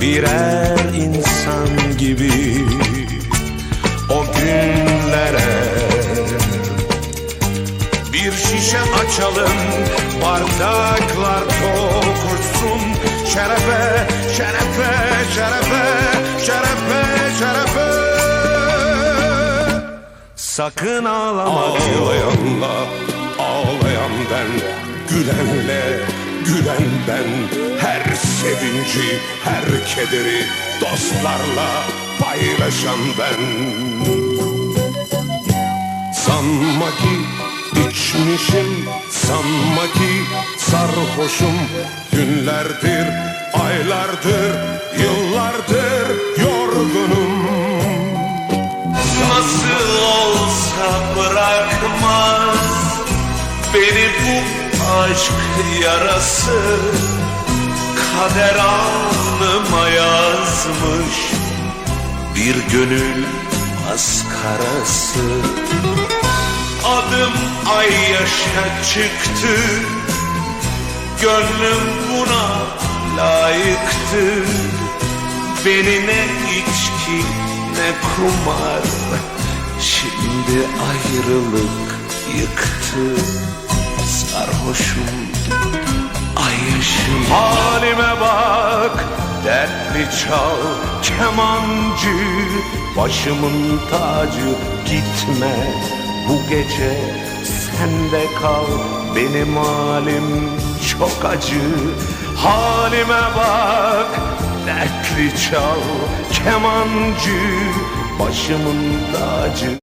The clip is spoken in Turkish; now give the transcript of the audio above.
birer insan gibi o günlere bir şişe açalım bardaklar dokursun şerefe şerefe şerefe şerefe şerefe. Sakın ağlama ağlayanla ağlayan ben gülenle gülen ben her sevinci her kederi dostlarla paylaşan ben. Sanma ki içmişim Sanma ki sarhoşum. Günlerdir, aylardır, yıllardır yorgunum. Nasıl olsa bırakmaz Beni bu aşk yarası Kader alnıma yazmış Bir gönül maskarası Adım ay yaşa çıktı Gönlüm buna layıktı. Beni ne içki ne kumar Şimdi ayrılık yıktı. Sarhoşum dertli çal kemancı Başımın tacı gitme. Bu gece sende kal Benim halim çok acı. Halime bak dertli çal kemancı Başımın tacı